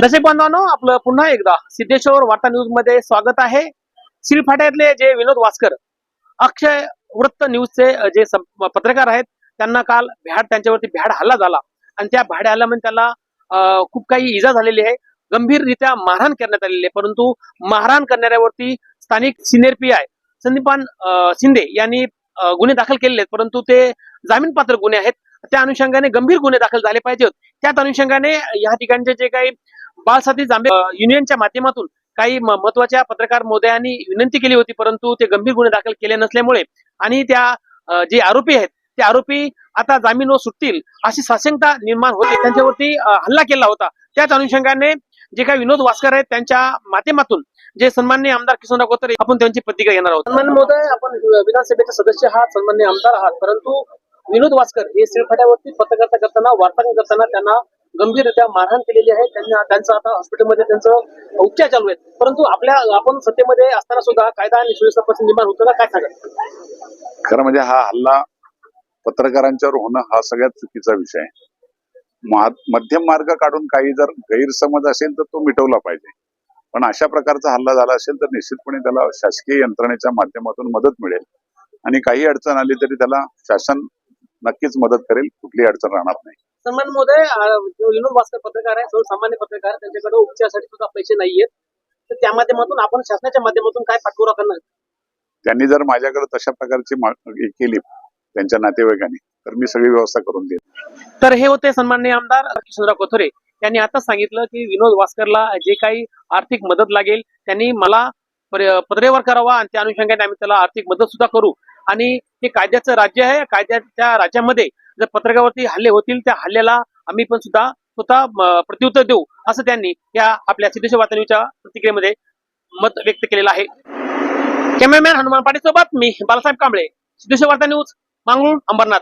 दर्शक बांधवांनो आपलं पुन्हा एकदा सिद्धेश्वर वार्ता न्यूजमध्ये स्वागत आहे. श्रीफाट्यातले जे विनोद वास्कर अक्षय वृत्त न्यूजचे जे पत्रकार आहेत त्यांना काल भ्याड त्यांच्यावरती भ्याड हल्ला झाला. आणि त्या भ्याड हल्ल्यामध्ये त्याला खूप काही इजा झालेली आहे. गंभीररित्या मारहाण करण्यात आलेली आहे. परंतु मारहाण करणाऱ्यावरती स्थानिक senior P I Sandipan Shinde यांनी गुन्हे दाखल केलेले आहेत. परंतु ते जामीन पात्र गुन्हे आहेत. त्या अनुषंगाने गंभीर गुन्हे दाखल झाले पाहिजेत. त्याच अनुषंगाने या ठिकाणचे जे काही बालसाथी जांभे युनियनच्या माध्यमातून काही महत्त्वाच्या पत्रकार मोदयांनी विनंती केली होती परंतु ते गंभीर गुन्हे दाखल केले नसल्यामुळे आणि त्या जे आरोपी आहेत ते आरोपी आता जामीनवर सुटतील अशी साशंकता निर्माण होते. त्यांच्यावरती हल्ला केला होता. त्याच अनुषंगाने जे काही विनोद वास्कर आहेत त्यांच्या माध्यमातून जे सन्मान्य आमदार किशोरराव कोतरे आपण त्यांची प्रतिक्रिया घेणार आहोत. सन्मान्य मोदय आपण विधानसभेचे सदस्य आहात सन्मान्य आमदार आहात परंतु विनोद वास्कर हे शिळफाट्यावरती पत्रकारिता करताना वार्तांकन करताना त्यांना गंभीररित्या मारहाण केलेली आहे. त्यांना त्यांचं आता हॉस्पिटलमध्ये त्यांचं उपचार चालू आहेत. परंतु आपल्या आपण सत्तेमध्ये असताना सुद्धा कायदा आणि सुव्यवस्था निर्माण होतो काय सांगत खरं म्हणजे हा हल्ला पत्रकारांच्यावर होणं हा सगळ्यात चुकीचा विषय आहे. मध्यम मार्ग काढून काही जर गैरसमज असेल तर तो मिटवला पाहिजे. पण अशा प्रकारचा हल्ला झाला असेल तर निश्चितपणे त्याला शासकीय यंत्रणेच्या माध्यमातून मदत मिळेल. आणि काही अडचण आली तरी त्याला शासन नक्कीच मदत करेल. कुठलीही अडचण राहणार नाही. सन्मान जो विनोद वास्कर पत्रकार आहे सर्वसामान्य पत्रकार त्यांच्याकडे उपचारासाठी सुद्धा पैसे नाहीयेत. तर त्या माध्यमातून आपण शासनाच्या माध्यमातून काय पाठपुरा करणार? त्यांनी जर माझ्याकडे तशा प्रकारची केली त्यांच्या नातेवाईकांनी तर मी सगळी व्यवस्था करून देईन. तर हे होते सन्माननीय आमदार किशनराव कोथरे. यांनी आता सांगितलं की विनोद वास्करला जे काही आर्थिक मदत लागेल त्यांनी मला पत्रेवर करावा आणि त्या अनुषंगाने आम्ही त्याला आर्थिक मदत सुद्धा करू. आणि हे कायद्याचं राज्य आहे. कायद्याच्या राज्यामध्ये जर पत्रकावरती हल्ले होतील त्या हल्ल्याला आम्ही पण सुद्धा स्वतः प्रत्युत्तर देऊ असं त्यांनी या आपल्या सिद्धेश्वर वातनीच्या प्रतिक्रियेमध्ये मत व्यक्त केलेलं आहे. कॅमेरामॅन हनुमान पाटील सोबत मी बालासाहेब कांबळे सिद्धेश्वर वार्ता न्यूज मांगळूर अंबरनाथ.